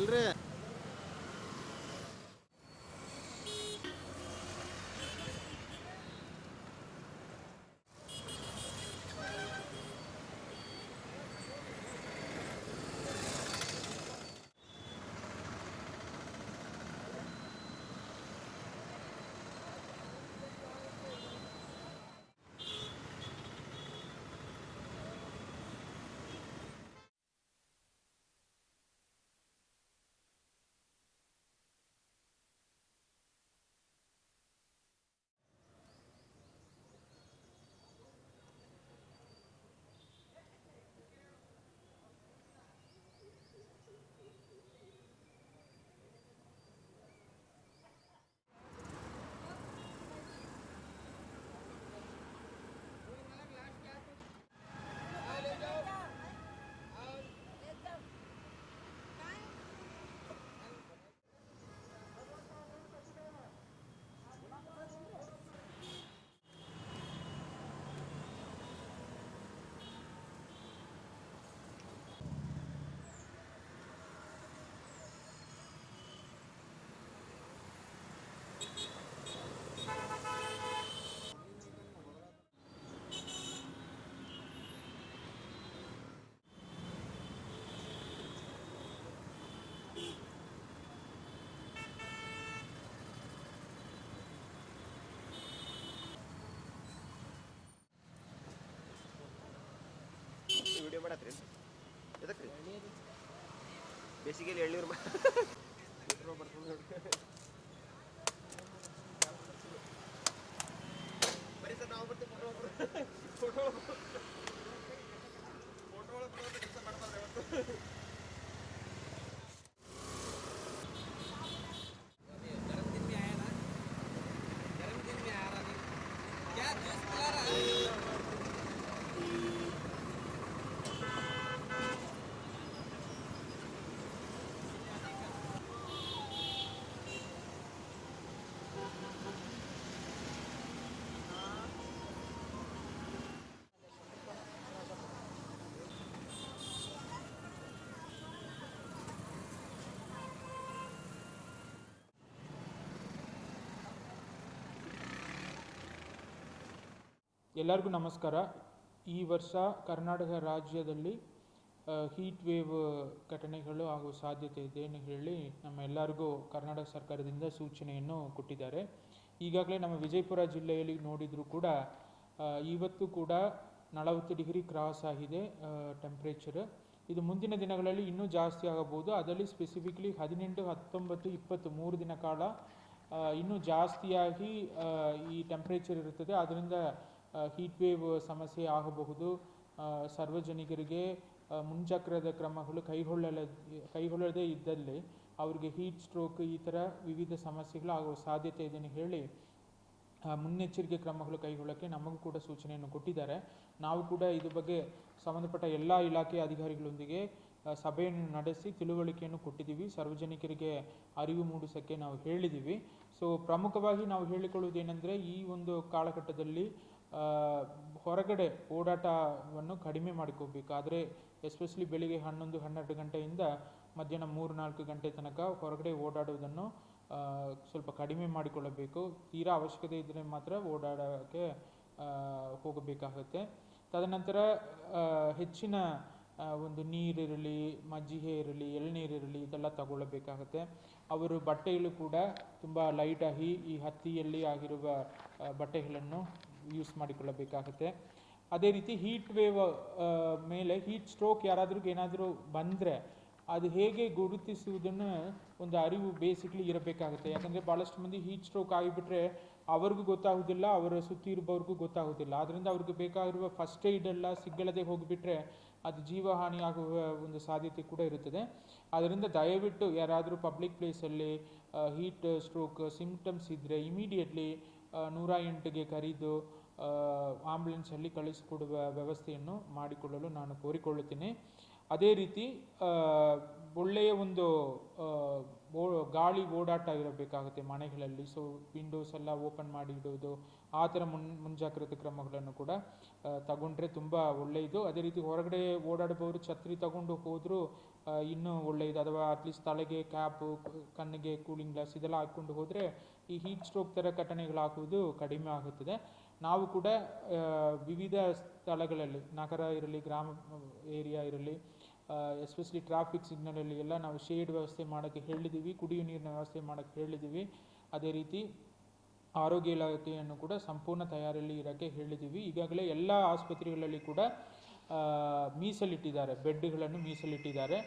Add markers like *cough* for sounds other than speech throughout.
ಎಲ್ರಿ ಮಾಡತ್ರಿ ಎದಕ್ರಿ? ಬೇಸಿಗೆಯಲ್ಲಿ ಎಳ್ನೀರು ಮಾ *laughs* ಎಲ್ಲರಿಗೂ ನಮಸ್ಕಾರ. ಈ ವರ್ಷ ಕರ್ನಾಟಕ ರಾಜ್ಯದಲ್ಲಿ ಹೀಟ್ ವೇವ್ ಘಟನೆಗಳು ಹಾಗೂ ಸಾಧ್ಯತೆ ಇದೆ ಅಂತ ಹೇಳಿ ನಮ್ಮ ಎಲ್ಲರಿಗೂ ಕರ್ನಾಟಕ ಸರ್ಕಾರದಿಂದ ಸೂಚನೆಯನ್ನು ಕೊಟ್ಟಿದ್ದಾರೆ. ಈಗಾಗಲೇ ನಮ್ಮ ವಿಜಯಪುರ ಜಿಲ್ಲೆಯಲ್ಲಿ ನೋಡಿದರೂ ಕೂಡ ಇವತ್ತು ಕೂಡ ನಲವತ್ತು ಡಿಗ್ರಿ ಕ್ರಾಸ್ ಆಗಿದೆ ಟೆಂಪ್ರೇಚರ್ ಇದು ಮುಂದಿನ ದಿನಗಳಲ್ಲಿ ಇನ್ನೂ ಜಾಸ್ತಿ ಆಗಬಹುದು. ಅದರಲ್ಲಿ ಸ್ಪೆಸಿಫಿಕ್ಲಿ ಹದಿನೆಂಟು, ಹತ್ತೊಂಬತ್ತು ಇಪ್ಪತ್ತು ಮೂರು ದಿನ ಕಾಲ ಇನ್ನೂ ಜಾಸ್ತಿಯಾಗಿ ಈ ಟೆಂಪ್ರೇಚರ್ ಇರುತ್ತದೆ. ಅದರಿಂದ ಹೀಟ್ ವೇವ್ ಸಮಸ್ಯೆ ಆಗಬಹುದು. ಸಾರ್ವಜನಿಕರಿಗೆ ಮುಂಜಾಗ್ರದ ಕ್ರಮಗಳು ಕೈಗೊಳ್ಳಲ, ಕೈಗೊಳ್ಳದೇ ಇದ್ದಲ್ಲಿ ಅವರಿಗೆ ಹೀಟ್ ಸ್ಟ್ರೋಕ್ ಈ ಥರ ವಿವಿಧ ಸಮಸ್ಯೆಗಳು ಆಗುವ ಸಾಧ್ಯತೆ ಇದೆ ಹೇಳಿ ಮುನ್ನೆಚ್ಚರಿಕೆ ಕ್ರಮಗಳು ಕೈಗೊಳ್ಳೋಕ್ಕೆ ನಮಗೂ ಕೂಡ ಸೂಚನೆಯನ್ನು ಕೊಟ್ಟಿದ್ದಾರೆ. ನಾವು ಕೂಡ ಇದ್ರ ಬಗ್ಗೆ ಸಂಬಂಧಪಟ್ಟ ಎಲ್ಲ ಇಲಾಖೆ ಅಧಿಕಾರಿಗಳೊಂದಿಗೆ ಸಭೆಯನ್ನು ನಡೆಸಿ ತಿಳುವಳಿಕೆಯನ್ನು ಕೊಟ್ಟಿದ್ದೀವಿ. ಸಾರ್ವಜನಿಕರಿಗೆ ಅರಿವು ಮೂಡಿಸೋಕ್ಕೆ ನಾವು ಹೇಳಿದ್ದೀವಿ. ಸೊ ಪ್ರಮುಖವಾಗಿ ನಾವು ಹೇಳಿಕೊಳ್ಳುವುದೇನೆಂದರೆ ಈ ಒಂದು ಕಾಲಘಟ್ಟದಲ್ಲಿ ಹೊರಗಡೆ ಓಡಾಟವನ್ನು ಕಡಿಮೆ ಮಾಡ್ಕೋಬೇಕು ಆದರೆ ಎಸ್ಪೆಷಲಿ ಬೆಳಿಗ್ಗೆ ಹನ್ನೊಂದು, ಹನ್ನೆರಡು ಗಂಟೆಯಿಂದ ಮಧ್ಯಾಹ್ನ ಮೂರು, ನಾಲ್ಕು ಗಂಟೆ ತನಕ ಹೊರಗಡೆ ಓಡಾಡುವುದನ್ನು ಸ್ವಲ್ಪ ಕಡಿಮೆ ಮಾಡಿಕೊಳ್ಳಬೇಕು. ತೀರಾ ಅವಶ್ಯಕತೆ ಇದ್ದರೆ ಮಾತ್ರ ಓಡಾಡೋಕ್ಕೆ ಹೋಗಬೇಕಾಗುತ್ತೆ. ತದನಂತರ ಹೆಚ್ಚಿನ ಒಂದು ನೀರಿರಲಿ, ಮಜ್ಜಿಗೆ ಇರಲಿ ಎಳ್ನೀರಿರಲಿ ಇದೆಲ್ಲ ತಗೊಳ್ಳಬೇಕಾಗುತ್ತೆ. ಅವರು ಬಟ್ಟೆಗಳು ಕೂಡ ತುಂಬ ಲೈಟಾಗಿ ಈ ಹತ್ತಿಯಲ್ಲಿ ಆಗಿರುವ ಬಟ್ಟೆಗಳನ್ನು ಯೂಸ್ ಮಾಡಿಕೊಳ್ಳಬೇಕಾಗುತ್ತೆ. ಅದೇ ರೀತಿ ಹೀಟ್ ವೇವ್ ಮೇಲೆ ಹೀಟ್ ಸ್ಟ್ರೋಕ್ ಯಾರಾದ್ರೂ ಏನಾದರೂ ಬಂದರೆ ಅದು ಹೇಗೆ ಗುರುತಿಸುವುದನ್ನು ಒಂದು ಅರಿವು ಬೇಸಿಕ್ಲಿ ಇರಬೇಕಾಗುತ್ತೆ. ಯಾಕಂದರೆ ಭಾಳಷ್ಟು ಮಂದಿ ಹೀಟ್ ಸ್ಟ್ರೋಕ್ ಆಗಿಬಿಟ್ರೆ ಅವ್ರಿಗೂ ಗೊತ್ತಾಗೋದಿಲ್ಲ, ಅವರ ಸುತ್ತಿ ಇರುವವ್ರಿಗೂ ಗೊತ್ತಾಗೋದಿಲ್ಲ. ಅದರಿಂದ ಅವ್ರಿಗೆ ಬೇಕಾಗಿರುವ ಫಸ್ಟ್ ಏಡ್ ಎಲ್ಲ ಸಿಗಲ್ಲದೆ ಹೋಗಿಬಿಟ್ರೆ ಅದು ಜೀವಹಾನಿ ಆಗುವ ಒಂದು ಸಾಧ್ಯತೆ ಕೂಡ ಇರುತ್ತದೆ. ಅದರಿಂದ ದಯವಿಟ್ಟು ಯಾರಾದರೂ ಪಬ್ಲಿಕ್ ಪ್ಲೇಸಲ್ಲಿ ಹೀಟ್ ಸ್ಟ್ರೋಕ್ ಸಿಂಪ್ಟಮ್ಸ್ ಇದ್ದರೆ ಇಮಿಡಿಯೇಟ್ಲಿ ನೂರ ಎಂಟಿಗೆ ಕರೆದು ಆಂಬ್ಯುಲೆನ್ಸಲ್ಲಿ ಕಳಿಸಿಕೊಡುವ ವ್ಯವಸ್ಥೆಯನ್ನು ಮಾಡಿಕೊಳ್ಳಲು ನಾನು ಕೋರಿಕೊಳ್ಳುತ್ತೇನೆ. ಅದೇ ರೀತಿ ಒಳ್ಳೆಯ ಒಂದು ಓ- ಗಾಳಿ ಓಡಾಟ ಇರಬೇಕಾಗುತ್ತೆ ಮನೆಗಳಲ್ಲಿ. ಸೊ ವಿಂಡೋಸ್ ಎಲ್ಲ ಓಪನ್ ಮಾಡಿ ಇಡುವುದು, ಆ ಥರ ಮುನ್, ಮುಂಜಾಗ್ರತೆ ಕ್ರಮಗಳನ್ನು ಕೂಡ ತಗೊಂಡ್ರೆ ತುಂಬ ಒಳ್ಳೆಯದು. ಅದೇ ರೀತಿ ಹೊರಗಡೆ ಓಡಾಡುವವರು ಛತ್ರಿ ತಗೊಂಡು ಹೋದರೂ ಇನ್ನೂ ಒಳ್ಳೆಯದು. ಅಥವಾ ಅಟ್ಲೀಸ್ಟ್ ತಲೆಗೆ ಕ್ಯಾಪು ಕಣ್ಣಿಗೆ ಕೂಲಿಂಗ್ ಗ್ಲಾಸ್ ಇದೆಲ್ಲ ಹಾಕ್ಕೊಂಡು ಹೋದರೆ ಈ ಹೀಟ್ ಸ್ಟ್ರೋಕ್ ಥರ ಘಟನೆಗಳಾಗುವುದು ಕಡಿಮೆ ಆಗುತ್ತದೆ. ನಾವು ಕೂಡ ವಿವಿಧ ಸ್ಥಳಗಳಲ್ಲಿ, ನಗರ ಇರಲಿ, ಗ್ರಾಮ ಏರಿಯಾ ಇರಲಿ ಎಸ್ಪೆಷಲಿ ಟ್ರಾಫಿಕ್ ಸಿಗ್ನಲಲ್ಲಿ ಎಲ್ಲ ನಾವು ಶೇಡ್ ವ್ಯವಸ್ಥೆ ಮಾಡೋಕ್ಕೆ ಹೇಳಿದ್ದೀವಿ ಕುಡಿಯುವ ನೀರಿನ ವ್ಯವಸ್ಥೆ ಮಾಡೋಕ್ಕೆ ಹೇಳಿದ್ದೀವಿ. ಅದೇ ರೀತಿ ಆರೋಗ್ಯ ಇಲಾಖೆಯನ್ನು ಕೂಡ ಸಂಪೂರ್ಣ ತಯಾರಿಯಲ್ಲಿ ಇರೋಕ್ಕೆ ಹೇಳಿದ್ದೀವಿ. ಈಗಾಗಲೇ ಎಲ್ಲ ಆಸ್ಪತ್ರೆಗಳಲ್ಲಿ ಕೂಡ ಮೀಸಲಿಟ್ಟಿದ್ದಾರೆ, ಬೆಡ್ಗಳನ್ನು ಮೀಸಲಿಟ್ಟಿದ್ದಾರೆ.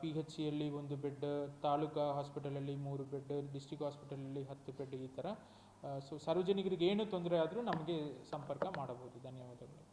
ಪಿ ಎಚ್ ಸಿಯಲ್ಲಿ ಒಂದು ಬೆಡ್, ತಾಲೂಕಾ ಹಾಸ್ಪಿಟಲಲ್ಲಿ ಮೂರು ಬೆಡ್, ಡಿಸ್ಟಿಕ್ ಹಾಸ್ಪಿಟಲಲ್ಲಿ ಹತ್ತು ಬೆಡ್ ಈ ಥರ. ಸೊ ಸಾರ್ವಜನಿಕರಿಗೆ ಏನು ತೊಂದರೆ ಆದರೂ ನಮಗೆ ಸಂಪರ್ಕ ಮಾಡಬಹುದು. ಧನ್ಯವಾದಗಳು.